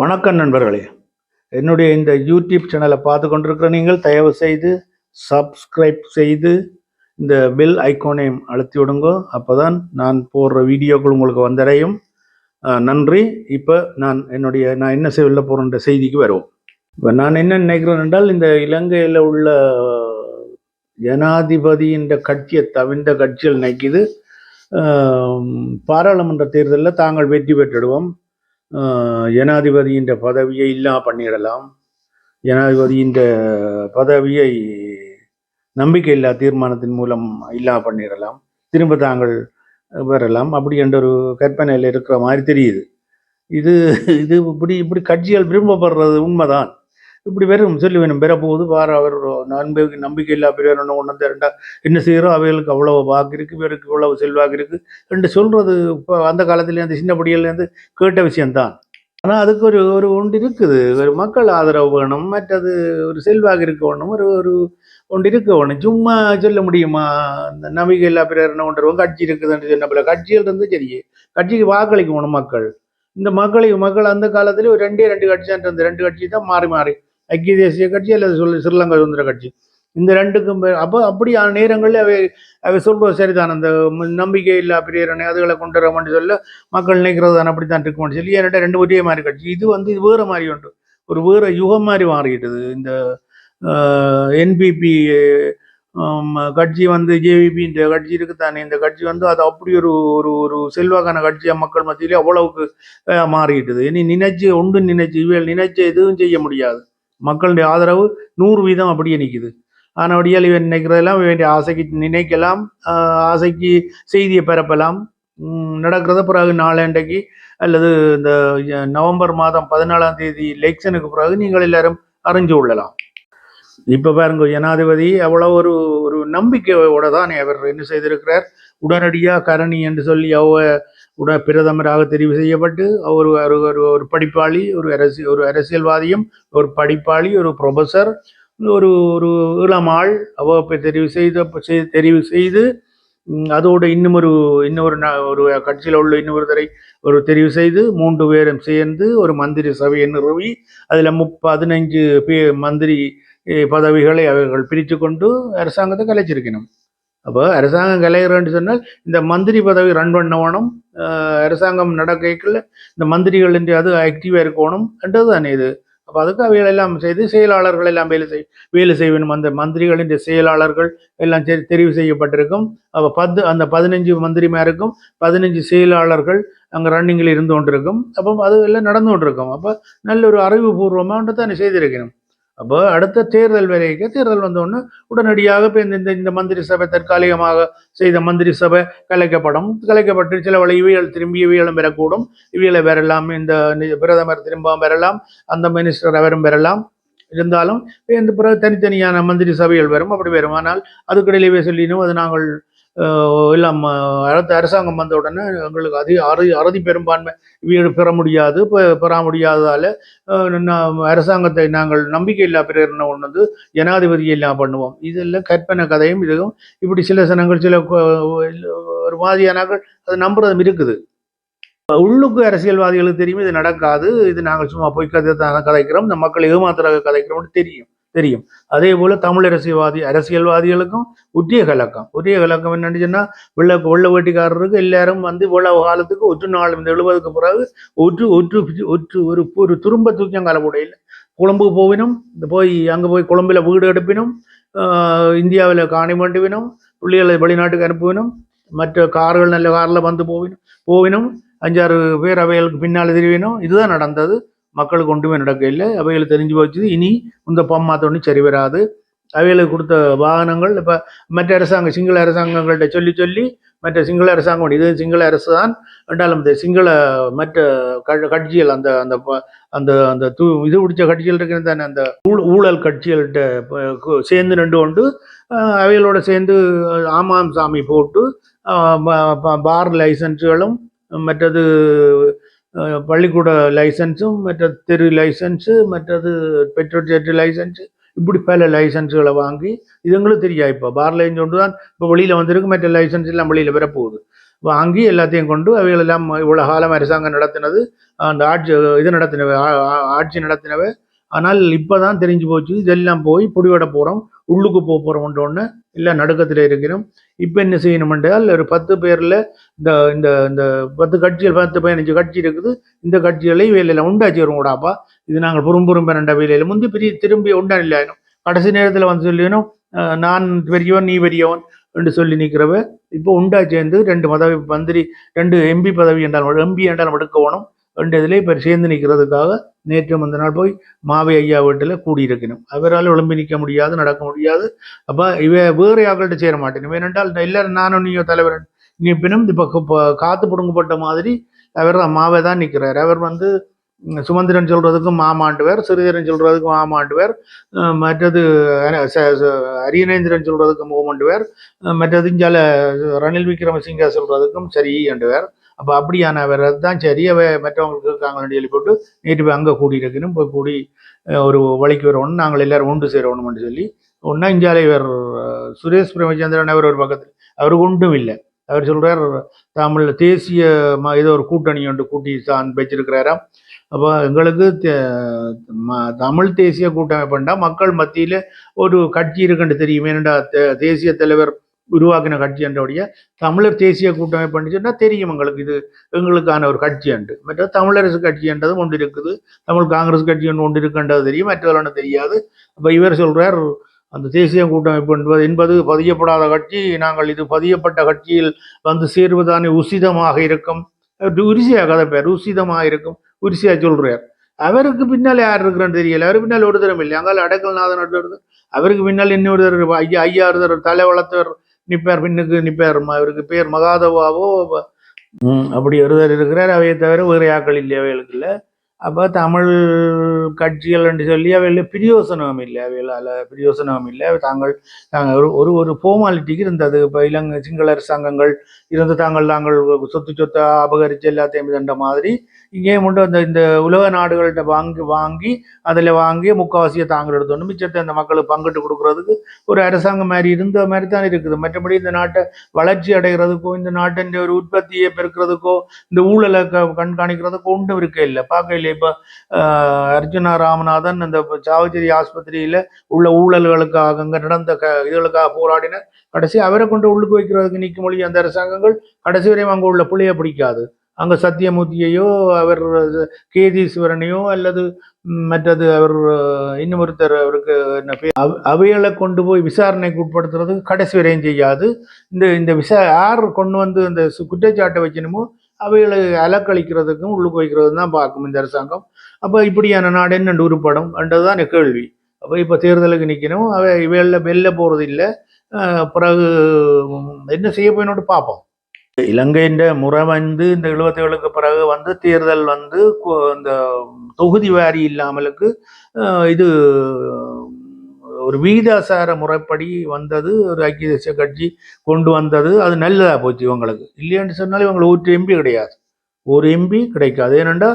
வணக்கம் நண்பர்களே. என்னுடைய இந்த யூடியூப் சேனலை பார்த்து கொண்டிருக்கிற நீங்கள் தயவு செய்து சப்ஸ்கிரைப் செய்து இந்த பெல் ஐக்கோனையும் அழுத்தி விடுங்க. அப்போதான் நான் போடுற வீடியோக்கள் உங்களுக்கு வந்தடையும். நன்றி. இப்போ நான் என்னுடைய நான் என்ன செய்ய போகிறேன்ற செய்திக்கு வருவோம். இப்போ நான் என்ன நினைக்கிறேன் என்றால் இந்த இலங்கையில் உள்ள ஜனாதிபதியின்ற கட்சியை தவிர்ந்த கட்சிகள் நினைக்குது. பாராளுமன்ற தேர்தலில் தாங்கள் வெற்றி பெற்றுடுவோம். ஜனாதிபதியின் பதவியை இல்லா பண்ணிடலாம். ஜனாதிபதியின் பதவியை நம்பிக்கையில்லா தீர்மானத்தின் மூலம் இல்லா பண்ணிடலாம். திரும்ப தாங்கள் பெறலாம் அப்படி என்ற ஒரு கற்பனையில் இருக்கிற மாதிரி தெரியுது. இது இது இப்படி இப்படி கட்சிகள் விரும்பப்படுறது உண்மைதான். இப்படி வெறும் சொல்லி வேணும் பெற போகுது. பாரு அவர் நம்பிக்கை நம்பிக்கை இல்லா பிறர் ஒன்று ஒன்று ரெண்டா என்ன செய்கிறோம் அவைகளுக்கு அவ்வளவு வாக்கு இருக்கு இவருக்கு இவ்வளவு செல்வாக்கு இருக்கு. என்று சொல்றது இப்போ அந்த காலத்துலேருந்து சின்ன படியிலேருந்து கேட்ட விஷயம்தான். ஆனால் அதுக்கு ஒரு ஒரு ஒன்று இருக்குது. ஒரு மக்கள் ஆதரவு வேணும் மற்றது ஒரு செல்வாக்கு இருக்க வேணும் ஒரு ஒரு ஒன்று இருக்க வேணும். சும்மா சொல்ல முடியுமா? இந்த நம்பிக்கை இல்லா பிறர் என்ன ஒன்று கட்சி இருக்குதுன்னு சொன்ன போல கட்சிகள் இருந்து சரி கட்சிக்கு வாக்களிக்க வேணும் மக்கள். இந்த மக்களை மக்கள் அந்த காலத்துல ஒரு ரெண்டே ரெண்டு கட்சி தான் இருந்தது. ரெண்டு கட்சி தான் மாறி மாறி. ஐக்கிய தேசிய கட்சி அல்லது சொல் ஸ்ரீலங்கா சுதந்திர கட்சி. இந்த ரெண்டுக்கும் அப்போ அப்படியான நேரங்களில் அவை அவை சொல்வது சரிதான். அந்த நம்பிக்கை இல்லா பிரேரணை அதுகளை கொண்டு வர வரமான்னு சொல்ல மக்கள் நினைக்கிறது தான் அப்படித்தான் இருக்கும்னு சொல்லி ஏன்னா ரெண்டு ஒரே மாதிரி கட்சி. இது வந்து இது வேற மாதிரி உண்டு ஒரு வேற யுகம் மாதிரி மாறிக்கிட்டது. இந்த என்பிபி கட்சி வந்து ஜேவிபி இந்த கட்சி இருக்குத்தானே இந்த கட்சி வந்து அது அப்படி ஒரு ஒரு ஒரு செல்வாக்கான கட்சியாக மக்கள் மத்தியிலே அவ்வளவுக்கு மாறிட்டுது இனி நினைச்சு ஒன்று நினைச்சு இவள் நினைச்ச எதுவும் செய்ய முடியாது. மக்களுடைய ஆதரவு நூறு வீதம் அப்படியே நிற்குது ஆனபடியால் இவன் நினைக்கிறதெல்லாம் இவன் ஆசைக்கு நினைக்கலாம் ஆஹ் ஆசைக்கு செய்தியை பரப்பலாம். உம் நடக்கிறத பிறகு நாளண்டைக்கு அல்லது இந்த நவம்பர் மாதம் பதினாலாம் தேதி எலெக்ஷனுக்கு பிறகு நீங்கள் எல்லாரும் அறிஞ்சு கொள்ளலாம். இப்ப பாருங்க ஜனாதிபதி அவ்வளவு ஒரு ஒரு நம்பிக்கையோட தான் அவர் என்ன செய்திருக்கிறார்? உடனடியாக கரணி என்று சொல்லி அவ உட பிரதமராக தெரிவு செய்யப்பட்டு அவர் ஒரு ஒரு ஒரு படிப்பாளி ஒரு அரசியல் ஒரு அரசியல்வாதியும் ஒரு படிப்பாளி ஒரு ப்ரொஃபஸர் ஒரு ஒரு இளமாள் அவ தெரிவு செய்த தெரிவு செய்து அதோடு இன்னும் ஒரு இன்னொரு ஒரு கட்சியில் உள்ள இன்னொருத்தரை ஒரு தெரிவு செய்து மூன்று பேரும் சேர்ந்து ஒரு மந்திரி சபையை நிறுவி அதில் முப் பதினைஞ்சு பே மந்திரி பதவிகளை அவர்கள் பிரித்து கொண்டு அரசாங்கத்தை கலைச்சிருக்கணும். அப்போ அரசாங்கம் கலைகிறேன்னு சொன்னால் இந்த மந்திரி பதவி ரன் பண்ணவனும் அரசாங்கம் நடக்கைக்குள்ள இந்த மந்திரிகள் என்று அது ஆக்டிவாக இருக்கணும் என்றது தானே இது. அப்போ அதுக்கு அவைகள் எல்லாம் செய்து செயலாளர்கள் எல்லாம் வேலை செய் வேலை செய்யணும் அந்த மந்திரிகளின் செயலாளர்கள் எல்லாம் தெரிவு செய்யப்பட்டிருக்கும். அப்போ பத்து அந்த பதினஞ்சு மந்திரிமாருக்கும் பதினஞ்சு செயலாளர்கள் அங்கே ரன்னிங்கில் இருந்து கொண்டிருக்கும். அப்போ அது எல்லாம் நடந்து கொண்டிருக்கும். அப்போ நல்ல ஒரு அறிவுபூர்வமாக தானே செய்திருக்கணும். அப்போ அடுத்த தேர்தல் வரைக்கும் தேர்தல் வந்தோடனே உடனடியாக இப்போ இந்த இந்த- மந்திரி சபை தற்காலிகமாக செய்த மந்திரி சபை கலைக்கப்படும். கலைக்கப்பட்டு சில வழி இவைகள் திரும்பி இவைகளும் பெறக்கூடும். இவைகளை பெறலாம். இந்த பிரதமர் திரும்ப பெறலாம். அந்த மினிஸ்டர் அவரும் பெறலாம். இருந்தாலும் இந்த பிறகு தனித்தனியான மந்திரி சபைகள் வரும் அப்படி வரும் ஆனால் அதுக்கிடையிலேயே சொல்லினும். அது நாங்கள் எல்லாம் அடுத்த அரசாங்கம் வந்த உடனே எங்களுக்கு அதிக அறுதி அறுதி பெரும்பான்மை வீடு பெற முடியாது பெற முடியாததால அரசாங்கத்தை நாங்கள் நம்பிக்கை இல்லா பிரேரணை ஒன்று வந்து ஜனாதிபதியை எல்லாம் பண்ணுவோம். இதெல்லாம் கற்பனை கதையும் இதுவும். இப்படி சில சனங்கள் சில ஒரு மாதிரியானாக்கள் அது நம்புறதும் இருக்குது. உள்ளுக்கு அரசியல்வாதிகளுக்கு தெரியும் இது நடக்காது இது நாங்கள் சும்மா பொய் கதை தான் கதைக்கிறோம் இந்த மக்களை ஏமாத்துறாக கதைக்கிறோம்னு தெரியும். தெரியும். அதே போல தமிழ் அரசியல்வாதி அரசியல்வாதிகளுக்கும் ஒற்றிய கலக்கம். ஒற்றிய கலக்கம் என்னன்னு சொன்னால் வெள்ள வெள்ள வேட்டிக்காரருக்கு எல்லாரும் வந்து இவ்வளவு காலத்துக்கு ஒற்று நாள் இந்த எழுபதுக்கு பிறகு ஒற்று ஒற்று ஒற்று ஒரு ஒரு துரும்ப தூக்கியங்கால இல்லை. கொழும்புக்கு போவினும் போய் அங்கே போய் கொழும்புல வீடு எடுப்பினும் இந்தியாவில் காணி வேண்டுவினும் பிள்ளைகளை வெளிநாட்டுக்கு அனுப்புவினும் மற்ற கார்கள் நல்ல காரில் வந்து போவினும் போவினும் அஞ்சாறு பேர் அவைகளுக்கு பின்னால் தெரிவினும் இதுதான் நடந்தது. மக்களுக்கு ஒன்றுமே நடக்கவில்லை. அவைகள் தெரிஞ்சு போச்சு இனி இந்த பம்மாத்தோன்னு சரி வராது. அவைகளுக்கு கொடுத்த வாகனங்கள் இப்போ மற்ற அரசாங்க சிங்கள அரசாங்கங்கள்ட்ட சொல்லி சொல்லி மற்ற சிங்கள அரசாங்கம் இது சிங்கள அரசு தான் என்றாலும் இந்த சிங்கள மற்ற க- கட்சிகள் அந்த அந்த அந்த அந்த தூ இது பிடிச்ச கட்சிகள் இருக்கிறது தானே அந்த ஊழ- ஊழல் கட்சிகள்கிட்ட சேர்ந்து நின்று கொண்டு அவைகளோட சேர்ந்து ஆமாம் சாமி போட்டு பார் லைசன்ஸுகளும் மற்றது பள்ளிக்கூட லைசன்ஸும் மற்ற தெரு லைசன்ஸு மற்றது பெட்ரோல் ஜெட் லைசன்ஸு இப்படி பல லைசன்ஸுகளை வாங்கி இதுங்களும் தெரியா இப்போ? பார் கொண்டு தான் இப்போ வெளியில் வந்திருக்கு மற்ற லைசன்ஸ் எல்லாம் வெளியில் வரப்போகுது. வாங்கி எல்லாத்தையும் கொண்டு அவைகளெல்லாம் இவ்வளோ காலம் அரசாங்கம் நடத்தினது அந்த ஆட்சி இது நடத்தினவை ஆட்சி நடத்தினவை ஆனால் இப்போ தான் தெரிஞ்சு போச்சு. இதெல்லாம் போய் புடிவட போகிறோம் உள்ளுக்கு போக போகிறோம்ன்றோன்னு இல்லை நடுக்கத்தில் இருக்கிறோம். இப்போ என்ன செய்யணும் என்றால் ஒரு பத்து பேரில் இந்த இந்த இந்த பத்து கட்சிகள் பத்து பதினஞ்சு கட்சி இருக்குது. இந்த கட்சிகளை வேலையில் உண்டாச்சு வரும் கூடாப்பா இது நாங்கள் புறும்புறும் ரெண்ட வேலையில் முந்தி பெரிய திரும்பி உண்டா இல்லைனும் கடைசி நேரத்தில் வந்து சொல்லிடணும் நான் பெரியவன் நீ பெரியவன் என்று சொல்லி நிற்கிறவ இப்போ உண்டா சேர்ந்து ரெண்டு பதவி மந்திரி ரெண்டு எம்பி பதவி என்றால் எம்பி என்றால் எடுக்கணும் ரெண்டு இதில் இப்போ சேர்ந்து நிற்கிறதுக்காக நேற்று முந்த நாள் போய் மாவை ஐயா வீட்டில் கூடியிருக்கணும். அவரால் விளம்பி நிற்க முடியாது நடக்க முடியாது. அப்போ இவ வேறு ஆக்கள்கிட்ட சேர மாட்டேன். ஏனென்றால் எல்லாரும் நானும் நீயோ தலைவர் நிற்பினும் இப்போ காத்து பிடுங்கப்பட்ட மாதிரி அவர் தான் மாவை தான் நிற்கிறார் அவர் வந்து சுமந்திரன் சொல்றதுக்கும் மாமாண்டுவர் சிறுதரன் சொல்றதுக்கும் மாமாண்டுவர் மற்றது அரியநேந்திரன் சொல்றதுக்கும் மூமண்டுவர் மற்றது இஞ்சால ரணில் விக்ரமசிங்க சொல்றதுக்கும் சரி என்றவர். அப்போ அப்படியானவர் தான் சரி மற்றவங்களுக்கு இருக்காங்கன்னு சொல்லி போட்டு நேற்று போய் அங்கே கூடி இருக்கணும் போய் கூடி ஒரு வழிக்கு வரணும் நாங்கள் எல்லாரும் ஒன்று சேரணும்னு சொல்லி ஒன்றா இஞ்சாலை இவர் சுரேஷ் பிரேமச்சந்திரன் அவர் ஒரு பக்கத்தில் அவருக்கு ஒன்றும் இல்லை. அவர் சொல்றார் தமிழ் தேசிய ஏதோ ஒரு கூட்டணி ஒன்று கூட்டி தான் வச்சிருக்கிறாராம். அப்போ எங்களுக்கு தே- தமிழ் தேசிய கூட்டமைப்புண்டா மக்கள் மத்தியில் ஒரு கட்சி இருக்குன்னு தெரியும் ஏனெண்டா தே- தேசிய தலைவர் உருவாக்கின கட்சி என்றவுடைய தமிழர் தேசிய கூட்டமைப்பு சொன்னால் தெரியும் எங்களுக்கு இது எங்களுக்கான ஒரு கட்சி என்று. மற்ற தமிழரசு கட்சி என்றதும் ஒன்று இருக்குது. தமிழ் காங்கிரஸ் கட்சி ஒன்று ஒன்று இருக்குன்றது தெரியும். மற்றதெல்லாம் தெரியாது. அப்போ இவர் சொல்கிறார் அந்த தேசிய கூட்டமைப்பு என்பது என்பது பதியப்படாத கட்சி. நாங்கள் இது பதியப்பட்ட கட்சியில் வந்து சேர்வதானே உசிதமாக இருக்கும். உரிசியாக கதை பேர் உசிதமாக இருக்கும். உரிசியாக சொல்கிறார் அவருக்கு பின்னால் யார் இருக்கிறான்னு தெரியல. அவருக்கு பின்னால் ஒரு தரம் இல்லை. அங்கால அடக்கல்நாதன் ஒருத்தர் அவருக்கு பின்னால் இன்னொரு தடவை ஐயா ஐயா ஒருத்தர் தலை வளர்த்தவர் நிப்பார் பின்னுக்கு நிப்பார் இவருக்கு அவருக்கு பேர் மகாதவாவோ அப்படி ஒருத்தர் இருக்கிறார். அவையை தவிர வேறு ஆக்கள் இல்லை அவைகளுக்கு இல்லை. அப்போ தமிழ் கட்சிகள் என்று சொல்லி அவையில் பிரியோசனம் இல்லை. அவைகளால் பிரியோசனம் இல்லை. தாங்கள் தாங்கள் ஒரு ஒரு ஃபோமாலிட்டிக்கு ஃபார்மாலிட்டிக்கு இருந்தது. இப்போ இலங்கை சிங்கள அரசாங்கங்கள் இருந்து தாங்கள் தாங்கள் சொத்து சொத்தை அபகரித்து எல்லாத்தையும் இதன்ற மாதிரி இங்கேயும் உண்டு அந்த இந்த உலக நாடுகள்கிட்ட வாங்கி வாங்கி அதில் வாங்கி முக்கால்வாசியை தாங்கள் எடுத்தோம் மிச்சத்தை அந்த மக்களுக்கு பங்கிட்டு கொடுக்கறதுக்கு ஒரு அரசாங்கம் மாதிரி இருந்த மாதிரி தான் இருக்குது. மற்றபடி இந்த நாட்டை வளர்ச்சி அடைகிறதுக்கோ இந்த நாட்டின் ஒரு உற்பத்தியை பெருக்கிறதுக்கோ இந்த ஊழலை க கண்காணிக்கிறதுக்கோ ஒன்றும் இருக்க இல்லை. பார்க்க இப்போ அர்ஜுன் ராமநாதன் அந்த சாவச்சேரி ஆஸ்பத்திரியில் உள்ள ஊழல்களுக்காக அங்கே நடந்த க இதுகளுக்காக போராடின கடைசி அவரை கொண்டு உள்ளுக்கு வைக்கிறதுக்கு நிற்கும் மொழி அந்த அரசாங்கங்கள் கடைசி வரையும் அங்கே உள்ள புள்ளைய பிடிக்காது. அங்கே சத்தியமூர்த்தியையோ அவர் கேதீஸ்வரனையோ அல்லது மற்றது அவர் இன்னும் ஒருத்தர் அவருக்கு என்ன அவ- அவைகளை கொண்டு போய் விசாரணைக்கு உட்படுத்துறதுக்கு கடைசி வரையும் செய்யாது. இந்த இந்த விசா யார் கொண்டு வந்து இந்த குற்றச்சாட்டை வைக்கணுமோ அவைகளை அலக்களிக்கிறதுக்கும் உள்ளுக்கு வைக்கிறதும் தான் பார்க்கும் இந்த அரசாங்கம். அப்போ இப்படியான நாடு என்ன உருப்படும் என்றதுதான் கேள்வி. அப்போ இப்போ தேர்தலுக்கு நிற்கணும் அவை இவைகளில் வெளில போகிறது இல்லை. பிறகு என்ன செய்ய போயினோடு பார்ப்போம். இலங்கையின் முறை வந்து இந்த எழுபத்தேழுக்கு பிறகு வந்து தேர்தல் வந்து இந்த தொகுதி வாரி இல்லாமலுக்கு இது ஒரு வீதாசார முறைப்படி வந்தது ஒரு ஐக்கிய தேசிய கட்சி கொண்டு வந்தது அது நல்லதாக போச்சு இவங்களுக்கு? இல்லைன்னு சொன்னாலும் இவங்களுக்கு ஒரு எம்பி கிடையாது. ஒரு எம்பி கிடைக்காது. ஏனெண்டா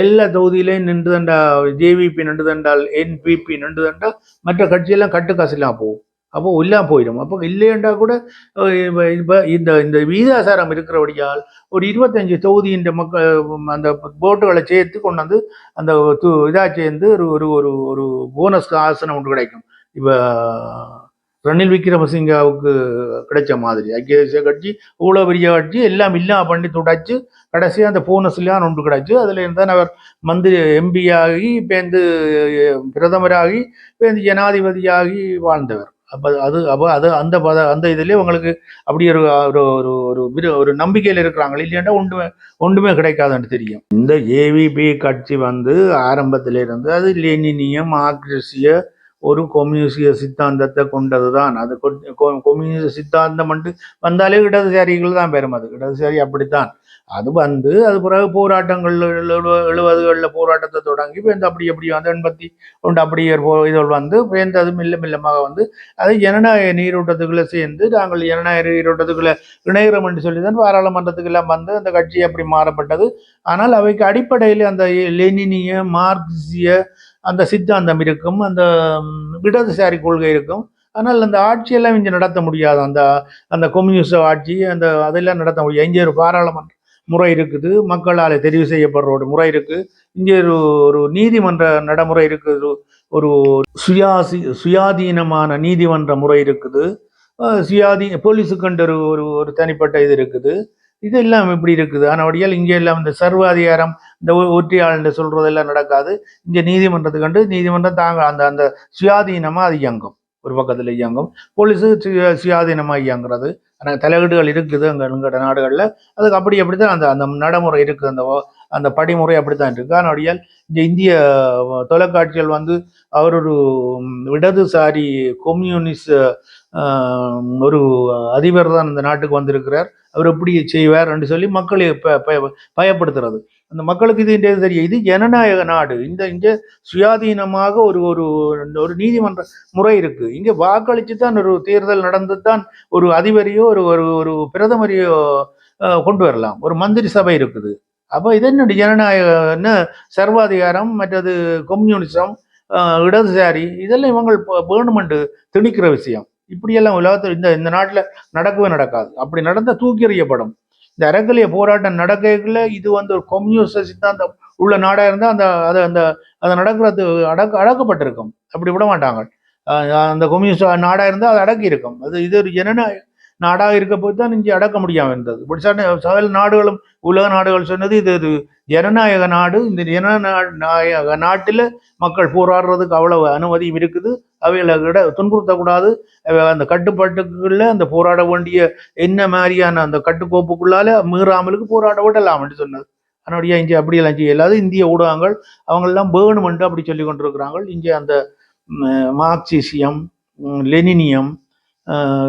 எல்லா தொகுதியிலையும் நின்று தண்டா ஜேவிபி நின்று தண்டால் என்பிபி நின்று தண்டா மற்ற கட்சியெல்லாம் கட்டுக்காசுலாம் போகும். அப்போ எல்லாம் போயிடும். அப்போ இல்லையண்டா கூட இப்போ இந்த இந்த வீதாசாரம் இருக்கிறபடியால் ஒரு இருபத்தஞ்சு தொகுதியின் மக்கள் அந்த போட்டுகளை சேர்த்து கொண்டு வந்து அந்த இதாக சேர்ந்து ஒரு ஒரு ஒரு ஒரு போனஸ் ஆசனம் ஒன்று கிடைக்கும். இப்போ ரணில் விக்ரமசிங்காவுக்கு கிடைச்ச மாதிரி. ஐக்கிய தேசிய கட்சி இவ்வளோ பெரிய கட்சி எல்லாம் இல்லாமல் பண்ணி துடைச்சு கடைசியாக அந்த போனஸ்லாம் ஒன்று கிடைச்சு. அதில் இருந்தால் அவர் மந்திரி எம்பி ஆகி பிரதமராகி பேந்து ஜனாதிபதியாகி வாழ்ந்தவர். அப்போ அது அப்போ அது அந்த பத அந்த இதுலேயே உங்களுக்கு அப்படி ஒரு ஒரு ஒரு ஒரு விரு- ஒரு நம்பிக்கையில் இருக்கிறாங்களே? இல்லையாண்டா ஒன்றுமே ஒன்றுமே கிடைக்காதுன்னு தெரியும். இந்த ஏவிபி கட்சி வந்து ஆரம்பத்தில இருந்து அது லெனினிய மார்க்சிய ஒரு கொம்யூனிஸ்டிய சித்தாந்தத்தை கொண்டது தான் அது கொம்யூனிச சித்தாந்தம் வந்து வந்தாலே இடதுசாரிகள் தான் பெரும் அது. இடதுசாரி அப்படித்தான். அது வந்து அது பிறகு போராட்டங்கள் எழுபதுகளில் போராட்டத்தை தொடங்கி பேருந்து அப்படி அப்படி வந்து எண்பத்தி ஒன்று அப்படி இதழ் போ- வந்து பேருந்து அது மெல்ல மெல்லமாக வந்து அது ஜனநாயக நீரோட்டத்துக்குள்ளே சேர்ந்து நாங்கள் ஜனநாயக நீரோட்டத்துக்குள்ளே இணைகிறோம் என்று சொல்லி தான் பாராளுமன்றத்துக்கெல்லாம் வந்து அந்த கட்சி அப்படி மாறப்பட்டது. ஆனால் அவைக்கு அடிப்படையில் அந்த லெனினிய மார்க்சிய அந்த சித்தாந்தம் இருக்கும் அந்த இடதுசாரி கொள்கை இருக்கும். ஆனால் அந்த ஆட்சியெல்லாம் இங்கே நடத்த முடியாது. அந்த அந்த கம்யூனிஸ்ட் ஆட்சி அந்த அதெல்லாம் நடத்த முடியாது. இங்கே ஒரு பாராளுமன்ற முறை இருக்குது. மக்களால் தெரிவு செய்யப்படுற ஒரு முறை இருக்குது இங்கே ஒரு ஒரு நீதிமன்ற நடைமுறை இருக்குது. ஒரு சுயாசி சுயாதீனமான நீதிமன்ற முறை இருக்குது. சுயாதீன சுயாதீ ஒரு ஒரு தனிப்பட்ட இது இருக்குது. இது இல்லாமல் இப்படி இருக்குது. ஆனால் இங்கே எல்லாம் இந்த சர்வாதிகாரம் இந்த ஒ- சொல்றதெல்லாம் நடக்காது. இங்கே நீதிமன்றத்துக்கு கண்டு நீதிமன்றம் தாங்க அந்த அந்த சுயாதீனமாக அது இயங்கும். ஒரு பக்கத்தில் இயங்கும். போலீஸு சுய- இயங்குறது. ஆனால் தலையீடுகள் இருக்குது அங்கே எங்களோட நாடுகளில். அதுக்கு அப்படி அப்படி தான் அந்த அந்த நடைமுறை இருக்குது. அந்த அந்த படிமுறை அப்படித்தான் இருக்கு. ஆனால் இந்த இந்திய தொலைக்காட்சிகள் வந்து அவர் ஒரு இடதுசாரி கம்யூனிஸ்ட் ஒரு அதிபர் தான் இந்த நாட்டுக்கு வந்திருக்கிறார். அவர் எப்படி செய்வார் என்று சொல்லி மக்களை ப- பயப்படுத்துறது. அந்த மக்களுக்கு இது இந்த தெரியும். இது ஜனநாயக நாடு. இந்த இங்கே சுயாதீனமாக ஒரு ஒரு ஒரு நீதிமன்ற முறை இருக்கு. இங்கே வாக்களித்து தான் ஒரு தேர்தல் நடந்து தான் ஒரு அதிபரையோ ஒரு ஒரு ஒரு பிரதமரையோ கொண்டு வரலாம். ஒரு மந்திரி சபை இருக்குது. அப்போ இது என்ன ஜனநாயக சர்வாதிகாரம் மற்றது கம்யூனிசம் இடதுசாரி இதெல்லாம் இவங்க வேணுமென்று திணிக்கிற விஷயம். இப்படியெல்லாம் உலகத்தில் இந்த இந்த நாட்டில் நடக்கவே நடக்காது. அப்படி நடந்தால் தூக்கி எறியப்படும். இந்த அறக்கலைய போராட்டம் நடக்கல இது வந்து ஒரு கம்யூனிஸ்ட் சித்தாந்தம் உள்ள நாடாக இருந்தால் அந்த அதை அந்த அதை நடக்கிறது அடக்க அடக்கப்பட்டிருக்கும். அப்படி விட மாட்டாங்க. அந்த கம்யூனிஸ்ட் நாடாக இருந்தால் அது அடக்கி இருக்கும் அது இது ஒரு ஜனநாயக நாடாக இருக்க போது தான் இங்கே அடக்க முடியாமல் இருந்தது. இப்படி சகல நாடுகளும் உலக நாடுகள் சொன்னது இது இது ஜனநாயக நாடு. இந்த ஜனநாயக நாட்டில் மக்கள் போராடுறதுக்கு அவ்வளவு அனுமதியும் இருக்குது. அவைகளை விட துன்புறுத்தக்கூடாது. அந்த கட்டுப்பாட்டுக்குள்ள அந்த போராட வேண்டிய என்ன மாதிரியான அந்த கட்டுக்கோப்புக்குள்ளால மீறாமலுக்கு போராட விடலாம் என்று சொன்னது. அதனுடைய இங்கே அப்படியெல்லாம் செய்யலாது இந்திய ஊடகங்கள் அவங்களெல்லாம் வேணுமென்று அப்படி சொல்லி கொண்டிருக்கிறாங்க இங்கே அந்த மார்க்சிசியம் லெனினியம்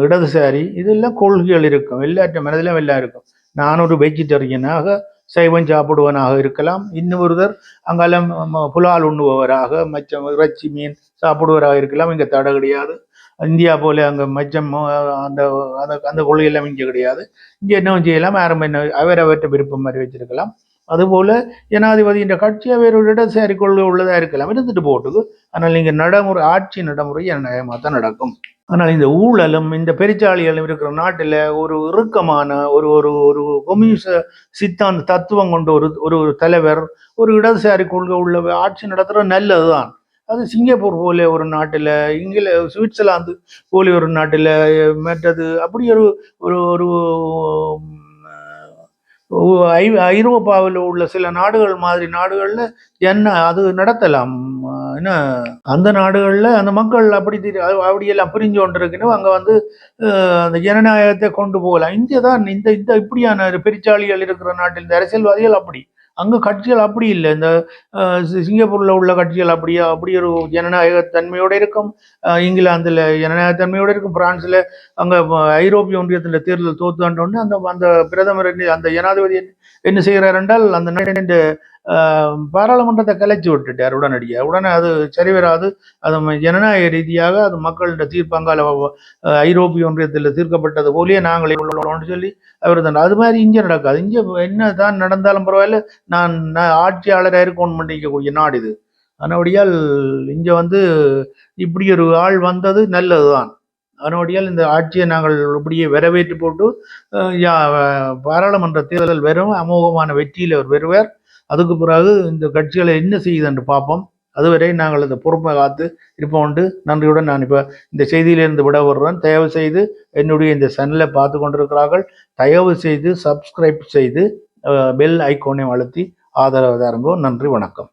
இடதுசாரி இதெல்லாம் கொள்கைகள் இருக்கும். எல்லாற்ற மனதிலும் எல்லாம் இருக்கும். நான் ஒரு வெஜிடேரியனாக சைவம் சாப்பிடுவனாக இருக்கலாம். இன்னொருவர் அங்கெல்லாம் புலால் உண்ணுபவராக மச்சம் இறைச்சி மீன் சாப்பிடுவராக இருக்கலாம். இங்கே தடை கிடையாது. இந்தியா போல அங்கே மச்சம் அந்த அந்த அந்த கொள்கையெல்லாம் இங்கே கிடையாது. இங்கே என்ன செய்யலாம்? ஆரம்ப என்ன அவரவற்ற விருப்பம் மாதிரி வச்சிருக்கலாம். அதுபோல ஜனாதிபதியின் கட்சி ஒரு இடதுசாரி கொள்கை உள்ளதாக இருக்கலாம். இருந்துட்டு போட்டுக்கு. ஆனால் நீங்கள் நடைமுறை ஆட்சி நடைமுறை நியாயமாக தான் நடக்கும். ஆனால் இந்த ஊழலும் இந்த பெருச்சாளிகளும் இருக்கிற நாட்டில் ஒரு இறுக்கமான ஒரு ஒரு ஒரு கொம்யூனிச சித்தாந்த தத்துவம் கொண்ட ஒரு ஒரு தலைவர் ஒரு இடதுசாரி கொள்கை உள்ள ஆட்சி நடத்துற நல்லது தான் அது சிங்கப்பூர் போல ஒரு நாட்டில் இங்கில சுவிட்சர்லாந்து போல ஒரு நாட்டில் மற்றது அப்படி ஒரு ஒரு ஒரு ஐ- ஐரோப்பாவில் உள்ள சில நாடுகள் மாதிரி நாடுகளில் என்ன அது நடத்தலாம்? என்ன? அந்த நாடுகளில் அந்த மக்கள் அப்படி தெரியும் அப்படியெல்லாம் புரிஞ்சு கொண்டிருக்கணும் அங்கே வந்து அந்த ஜனநாயகத்தை கொண்டு போகலாம். இங்கே தான் இந்த இந்த இப்படியான பெருச்சாளிகள் இருக்கிற நாட்டில் இந்த அரசியல்வாதிகள் அப்படி. அங்கே கட்சிகள் அப்படி இல்லை. இந்த சிங்கப்பூரில் சி- சிங்கப்பூர்ல உள்ள கட்சிகள் அப்படியே அப்படி ஒரு ஜனநாயகத்தன்மையோடு இருக்கும். இங்கிலாந்தில் இங்கிலாந்துல இருக்கும். பிரான்ஸ்ல அங்க ஐரோப்பிய ஒன்றியத்தில் தேர்தல் தோத்துட்டோன்னு அந்த அந்த பிரதமர் அந்த ஜனாதிபதி என்ன- செய்கிறார் என்றால் அந்த நாட்டின் பாராளுமன்றத்தை கலைச்சு விட்டுட்டார் உடனடியாக. உடனே அது சரி வராது. அது ஜனநாயக ரீதியாக அது மக்கள்கிட்ட தீர்ப்பங்கால ஐரோப்பிய ஒன்றியத்தில் தீர்க்கப்பட்டது போலயே நாங்களே உள்ளோம்னு சொல்லி அவர் தான் அது மாதிரி இங்கே நடக்காது. இங்கே என்ன தான் நடந்தாலும் பரவாயில்ல. நான் நான் ஆட்சியாளராக இருக்கணும் பண்ணிக்கக்கூடிய நாடு இது. அதனபடியால் இங்கே வந்து இப்படி ஒரு ஆள் வந்தது நல்லதுதான். அதனபடியால் இந்த ஆட்சியை நாங்கள் இப்படியே வரவேற்று போட்டு யா- பாராளுமன்ற தேர்தல் வெறும் அமோகமான வெற்றியில் அவர் வருவார். அதுக்கு பிறகு இந்த கட்சிகளை என்ன செய்யுது என்று பார்ப்போம். அதுவரை நாங்கள் இந்த பொறுப்பை காத்து இருப்போண்டு நன்றியுடன் நான் இப்போ இந்த செய்தியிலிருந்து விட வர்றேன் தயவு செய்து என்னுடைய இந்த சேனலை பார்த்து கொண்டிருக்கிறார்கள். தயவு செய்து சப்ஸ்கிரைப் செய்து பெல் ஐக்கோனை அழுத்தி ஆதரவு தாருங்கோ. நன்றி வணக்கம்.